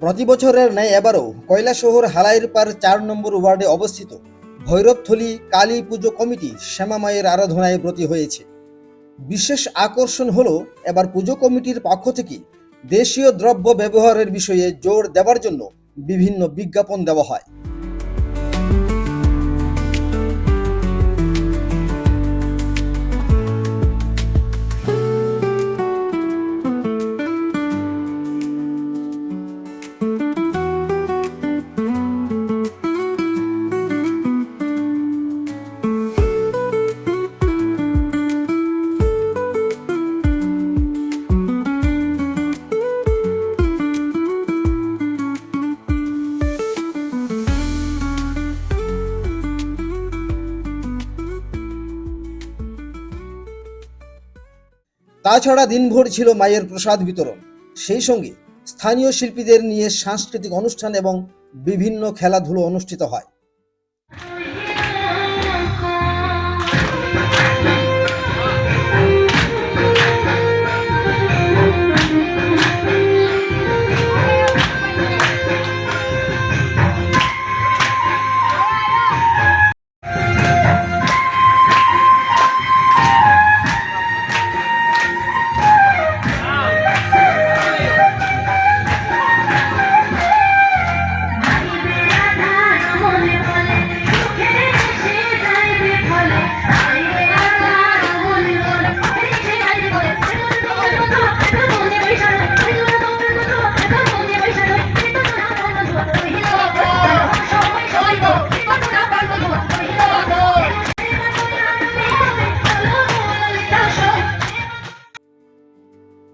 প্রতি বছরের ন্যায় এবারও কৈলাসহর হালাইর পার চার নম্বর ওয়ার্ডে অবস্থিত ভৈরবথলি কালী পুজো কমিটি শ্যামামায়ের আরাধনায় ব্রতী হয়েছে। বিশেষ আকর্ষণ হল এবার পুজো কমিটির পক্ষ থেকে দেশীয় দ্রব্য ব্যবহারের বিষয়ে জোর দেওয়ার জন্য বিভিন্ন বিজ্ঞাপন দেওয়া হয়। তাছাড়া দিনভর ছিল মায়ের প্রসাদ বিতরণ। সেই সঙ্গে স্থানীয় শিল্পীদের নিয়ে সাংস্কৃতিক অনুষ্ঠান এবং বিভিন্ন খেলাধুলো অনুষ্ঠিত হয়।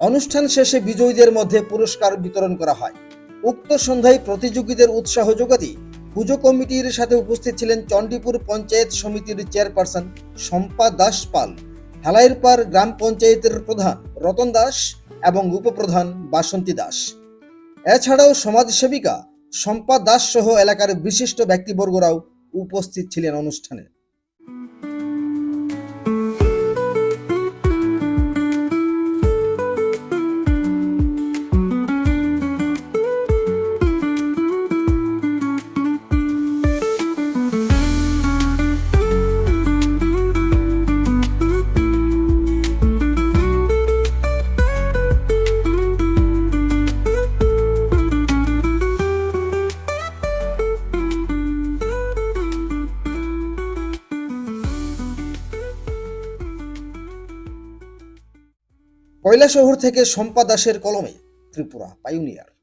অনুষ্ঠান শেষে বিজয়ীদের মধ্যে পুরস্কার বিতরণ করা হয়। উক্ত সন্ধ্যায় প্রতিযোগীদের উৎসাহ যোগাতে পুজো কমিটির সাথে উপস্থিত ছিলেন চণ্ডীপুর পঞ্চায়েত সমিতির চেয়ারপারসন শম্পা দাস পাল, হালাইরপাড় গ্রাম পঞ্চায়েতের প্রধান রতন দাস এবং উপপ্রধান বাসন্তী দাস। এছাড়াও সমাজসেবিকা শম্পা দাস সহ এলাকার বিশিষ্ট ব্যক্তিবর্গরাও উপস্থিত ছিলেন অনুষ্ঠানে। কৈলাসহর থেকে শম্পা দাসের কলমে ত্রিপুরা পাইওনিয়ার।